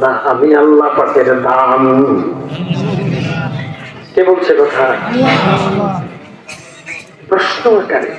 না, আমি আল্লাহ পাকের দাম। কে বলছে কথা? প্রশ্ন আকারে।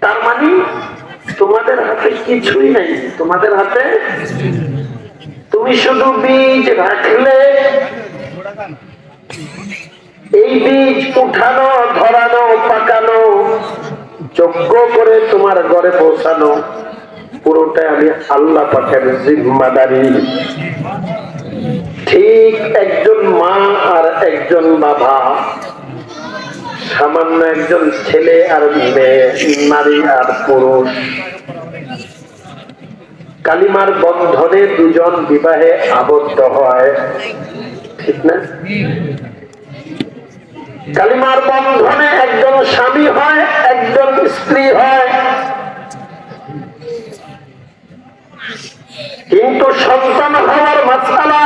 তার মানে তোমাদের হাতে কিছুই নাই। তোমাদের হাতে তুমি শুধু বীজ রাখলে। এই বীজ উঠানো, ধরানো, পাকানো, যোগ্য করে তোমার ঘরে পৌঁছানো। পুরোটাই আমি আল্লাহ পাখের জিম্মাদারি। ঠিক একজন মা আর একজন বাবা, সামান্য একজন ছেলে আর মেয়ে, নারী আর পুরুষ। কালিমার বন্ধনে দুজন বিবাহে আবদ্ধ হয়। ঠিক না? কালিমার বন্ধনে একজন স্বামী হয়, একজন স্ত্রী হয়। কিন্তু সন্তান হওয়ার মাসালা,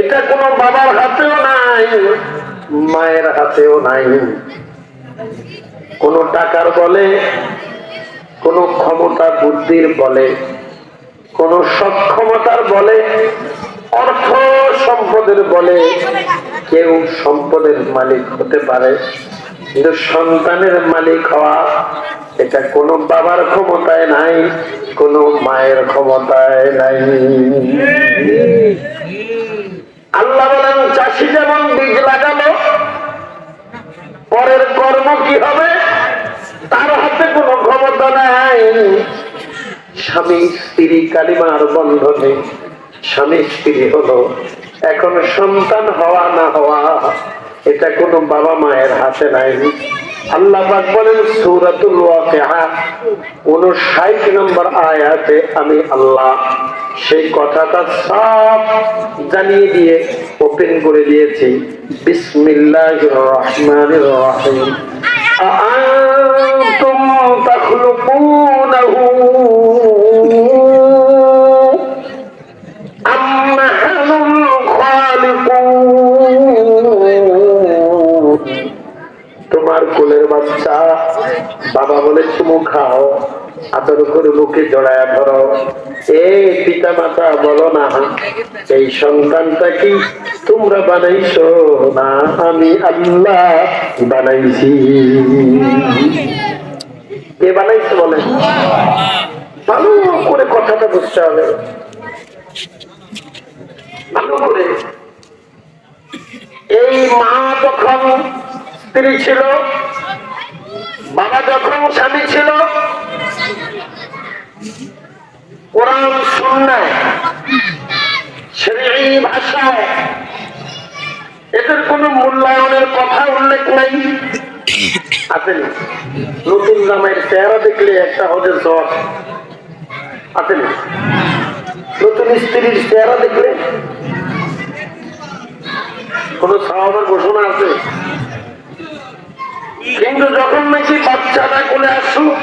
এটা কোনো বাবার হাতেও নাই, মায়ের হাতেও নাই। কোনো টাকার বলে, কোনো ক্ষমতা বুদ্ধির বলে, কোন সক্ষমতার বলে, অর্থ সম্পদের বলে কেউ সম্পদের মালিক হতে পারে। কিন্তু সন্তানের মালিক হওয়া এটা কোনো বাবার ক্ষমতায় নাই, কোনো মায়ের ক্ষমতায় নাই। আল্লাহ বলেন, চাষি যেমন বীজ লাগালো, পরের কর্ম কি হবে? তার হাতে কোনো ক্ষমতা নাই। স্বামী, স্ত্রী কালিমার বন্ধনে, স্বামী, স্ত্রী হলো, এখন সন্তান হওয়া না হওয়া, এটা কোনো বাবা মায়ের হাতে নাই। আল্লাহ পাক বলেন সূরাতুল ওয়াকিআ 59 নম্বর আয়াতে, আমি আল্লাহ সেই কথাটা সব জানিয়ে দিয়ে ওপেন করে দিয়েছি। বিসমিল্লাহির রহমানির রহিম। আআনতুম কোলের বাচ্চা বাবা বলে, চুমু খাও, আদর করে বুকে জড়ায় ধরো। এ পিতা মাতা বলো না, এই সন্তানটা কি তোমরা বানাইছো? না, আমি আল্লাহ বানাইছি। কে বানাইছে বলে ভালো করে কথাটা বুঝতে হবে। ভালো করে। এই মা যখন স্ত্রী ছিল, বাবা যখন স্বামী ছিল, কোরআন সেই ভাষায় এদের কোন মূল্যায়নের কথা উল্লেখ নাই। আছেন নতুন জামাইয়ের চেহারা দেখলে একটা হতে জ্বর আছেন নতুন স্ত্রীর চেহারা দেখলে কোন সাহাবার ঘোষণা আছে? কিন্তু যখন নাকি বাচ্চাটা কোলে আসুক,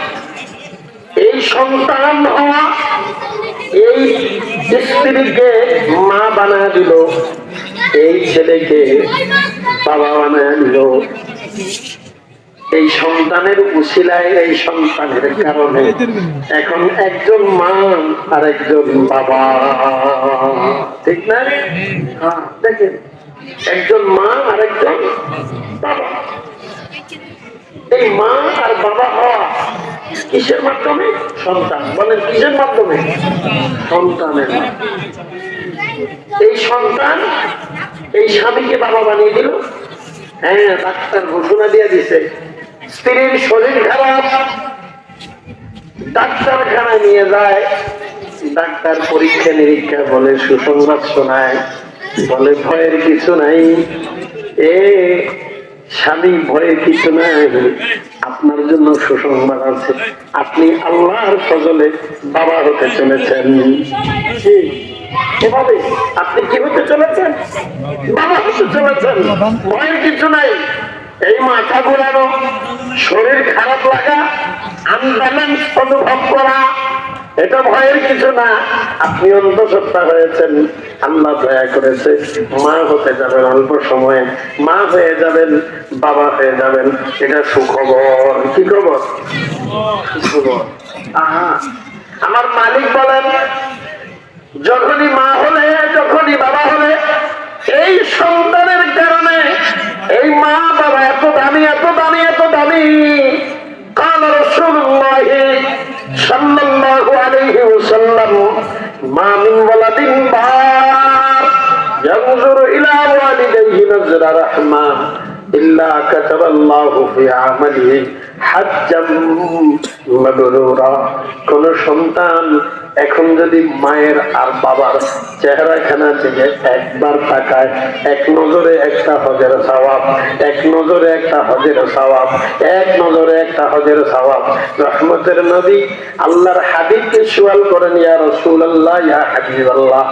এই সন্তান হওয়া এই স্ত্রীকে মা বানা দিল, এই ছেলেকে বাবা বানা দিল। এই সন্তানের উশিলায়, এই সন্তানের কারণে এখন একজন মা আর একজন বাবা। ঠিক না? হ্যাঁ দেখেন, একজন মা আর একজন বাবা। এই মা আর বাবা হওয়া কিসের মাধ্যমে? সন্তান। বলেন, কিসের মাধ্যমে? সন্তানের এই সন্তান এই স্বামীকে বাবা বানিয়ে দিল। হ্যাঁ ডাক্তার ঘোষণা দিয়ে দিছে। স্ত্রীর শরীর খারাপ। ডাক্তারখানায় নিয়ে যায়। ডাক্তার পরীক্ষা নিরীক্ষা বলে, সুসংবাদ শোনায়। বলে, ভয়ের কিছু নাই। এ স্বামী ভয়ের কিছু নাই। আপনার জন্য সুসংবাদ আছে। আপনি আল্লাহর ফজলে বাবা হতে চলেছেন। আপনি কি হতে চলেছেন? বাবা হতে চলেছেন। ভয়ের কিছু নাই। এই মাথা ঘোরানো শরীর খারাপ লাগা আনব্যালেন্স অনুভব করা। এটা ভয়ের কিছু না। আপনি অন্তঃসত্ত্বা হয়েছেন, আল্লাহ দয়া করেছে, মা হতে যাবেন অল্প সময়ে, মা হয়ে যাবেন, বাবা হয়ে যাবেন, এটা সুখবর। কি খবর? সুখবর। আমার মালিক বলেন, যখনই মা হলে যখনই বাবা হলে, এই সন্তানের কারণে إلا كتب الله في عمله حجا مبرورا কোন সন্তান এখন যদি মায়ের আর বাবার চেহারাখানা থেকে একবার তাকায়, এক নজরে একটা হজের সওয়াব, এক নজরে একটা হজের সওয়াব, এক নজরে একটা হজের সওয়াব। রহমতের নবী আল্লাহর হাবিবকে সুয়াল করেন, ইয়া রাসূলুল্লাহ, ইয়া হাবিবাল্লাহ।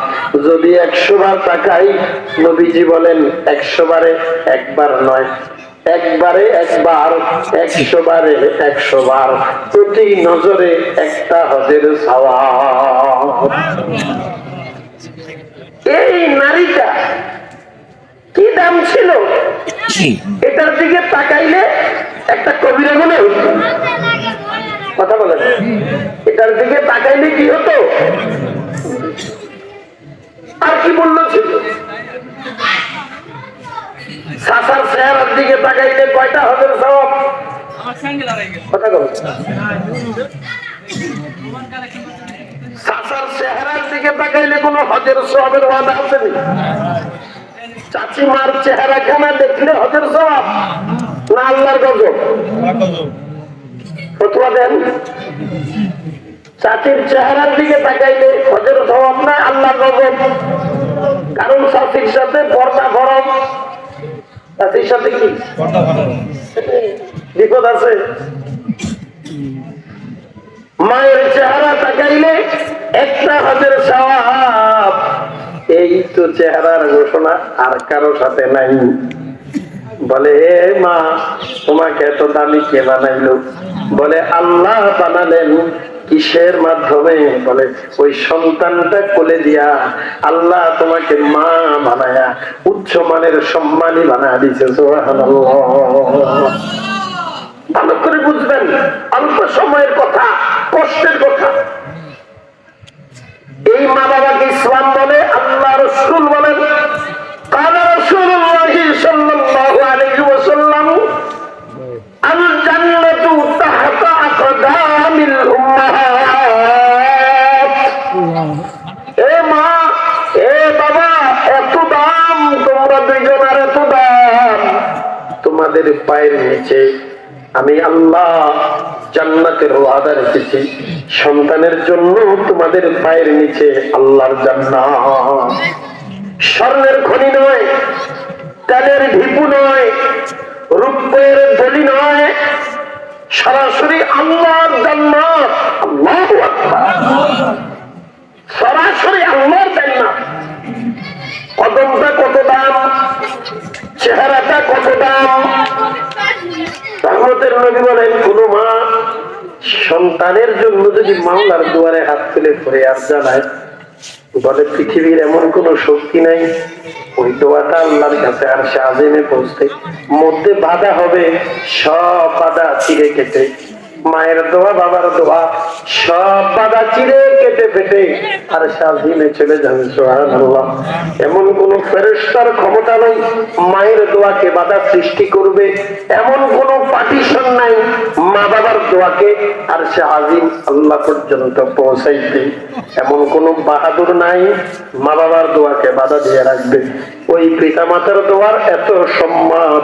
যদি একশো বার তাকাই, নবীজি বলেন, একশো বারে একবার নয়। একবারে একবার একশো বারে একশো বার প্রতি নজরে একটা হজের সওয়াব। এই নারীটা কি দাম ছিল? এটার দিকে তাকাইলে একটা কবিরা মনে হতো কথা বলেন। এটার দিকে তাকাইলে কি হতো? আর কি বলল ছিল সাসার চেহারার দিকে তাকাইলে কয়টা হজের সব কথা বল সাসার চেহারার দিকে তাকাইলে কোন হজের সবের ওয়াদা আসেনি চাচিমার চেহারা খানা দেখলে হজের সব না আল্লাহর গজব? ফতুয়া দেন। চাচির চেহারার দিকে তাকাইলে হজের সবাব না আল্লাহর গজব। কারণ চাচির সাথে পর্দা ফরম চাচির সাথে কি? বিপদ আছে? মায়ের চেহারা তাকাইলে একটা হাতের সওয়াব এই তো চেহারার ঘোষণা আর কারও সাথে নাই। বলে হে মা, তোমাকে এত দামি কে বানাইলো? বলে, আল্লাহ বানালেন কিসের মাধ্যমে? বলে, ওই সন্তানটা কোলে দিয়া আল্লাহ তোমাকে মা বানায়া, উচ্চ মানের সম্মানী বানা দিছে ভালো করে বুঝবেন, অল্প সময়ের কথা। তোমাদের পায়ের নিচে আমি আল্লাহ জান্নাতের ওয়াদা রেখেছি। সন্তানের জন্য তোমাদের পায়ের নিচে আল্লাহর জান্নাত। স্বর্ণের খনি নয়, তেলের ঢিপু নয়, রূপের দলি নয়, সরাসরি আল্লাহর জান্নাত। আল্লাহু বলেন কোন মা সন্তানের জন্য যদি দুয়ারে হাত তুলে আর জানায়, বলে, পৃথিবীর এমন কোন শক্তি নাই, ওই দোয়াটা আল্লাহর কাছে আর পৌঁছতে মধ্যে বাধা হবে, সব বাধা চিরে কেটে মায়ের দোয়া, বাবার দোয়া, সব বাধা চিরে কেটে ফেটে আর স্বাধীনে চলে যাবে, সুবহানাল্লাহ। এমন কোন ফেরেশতার ক্ষমতা নাই, মায়ের দোয়াকে বাধা সৃষ্টি করবে। এমন কোন পার্টিশন নাই, মা বাবার দোয়াকে আর সে আজিম আল্লাহ পর্যন্ত পৌঁছাইতে এমন কোন বাহাদুর নাই, মা বাবার দোয়াকে বাধা দিয়ে রাখবে। ওই পিতা মাতার দোয়ার এত সম্মান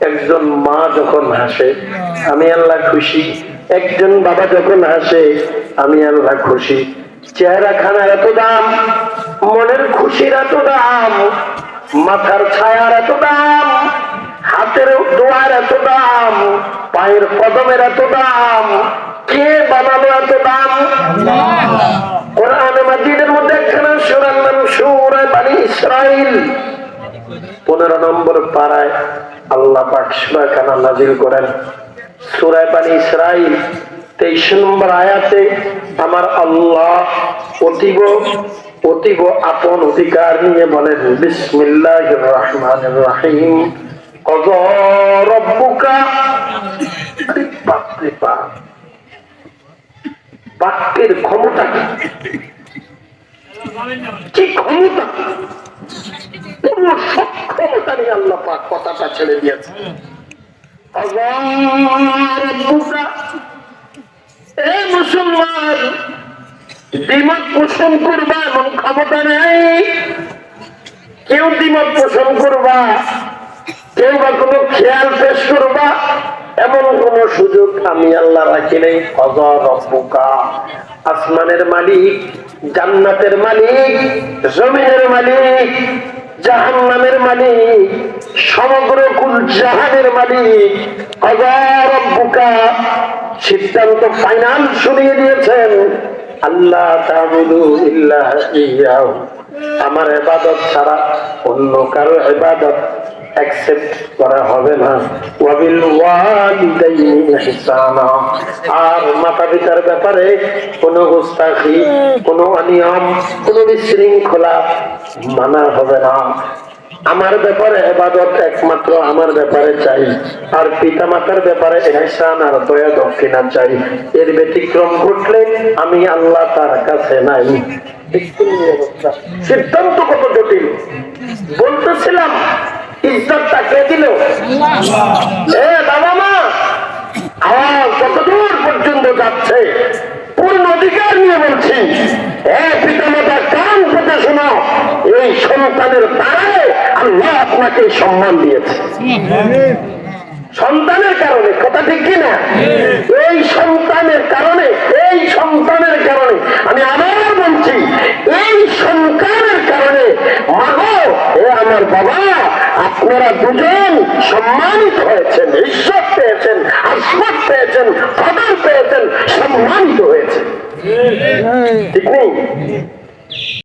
একজন মা যখন হাসে আমি আল্লাহ খুশি। একজন বাবা যখন হাসে আমি আল্লাহ খুশি। চেহারা খানার এত দাম মনের খুশির এত দাম মাথার ছায়ার এত দাম হাতের দোয়ার এত দাম পায়ের কদমের এত দাম কে বানালো এত দাম? কোরআন মাজিদের মধ্যে একখানা সুরান নাম সুরায় বাড়ি ইসরায়েল পনেরো নম্বর পাড়ায় আল্লাহ পাক সুরা কানা নাজিল করেন। সুরায় পানি ইসরাইল তেইশ নম্বর আয়াতে, আমার আল্লাহ অতীব অতীব আপন অধিকার নিয়ে বলেন বিসমিল্লাহ রহমান রাহিম। বাক্যের ক্ষমতা? কি ক্ষমতা পুরো সক্ষমতা নিয়ে আল্লাহ পাক কথাটা ছেড়ে দিয়েছে। মুসলমান পোষণ করবা এমন ক্ষমতা নেই। কেউ পোষণ করবা, কেউ বা কোনো খেয়াল পেশ করবা, এমন কোন সুযোগ আমি আল্লাহ রাখি নেই। অজর রব্বুকা। আসমানের মালিক, জান্নাতের মালিক, জমিনের মালিক জাহান্নামের মালিক, সমগ্র কুল জাহানের মালিক রব্বুকা সিদ্ধান্ত ফাইনাল শুনিয়ে দিয়েছেন। আল্লাহ আমার এবাদত ছাড়া অন্য কারও এবাদত অ্যাকসেপ্ট করা হবে না ওয়াবিল ওয়ালিদাইনি ইহসানা আর মাতা পিতার ব্যাপারে কোনো গুস্তাখি, কোনো অনিয়ম, কোনো বিশৃঙ্খলা মানা হবে না। আমার ব্যাপারে এবাদত একমাত্র আমার ব্যাপারে চাই। আর পিতা মাতার ব্যাপারে এহসান আর দয়া দক্ষিণা চাই। এর ব্যতিক্রম ঘটলে আমি আল্লাহ তার কাছে নাই। সিদ্ধান্ত কত জটিল? বলতেছিলাম আপনাকে সম্মান দিয়েছে। সন্তানের কারণে, কথা ঠিক কিনা এই সন্তানের কারণে, এই সন্তানের কারণে, আমি আবার বলছি, এই সন্তানের কারণে মাগো এ আমার বাবা আপনারা দুজন সম্মানিত হয়েছেন ঈশ্বর পেয়েছেন আশ্বাস পেয়েছেন খবর পেয়েছেন সম্মানিত হয়েছে ঠিক নেই?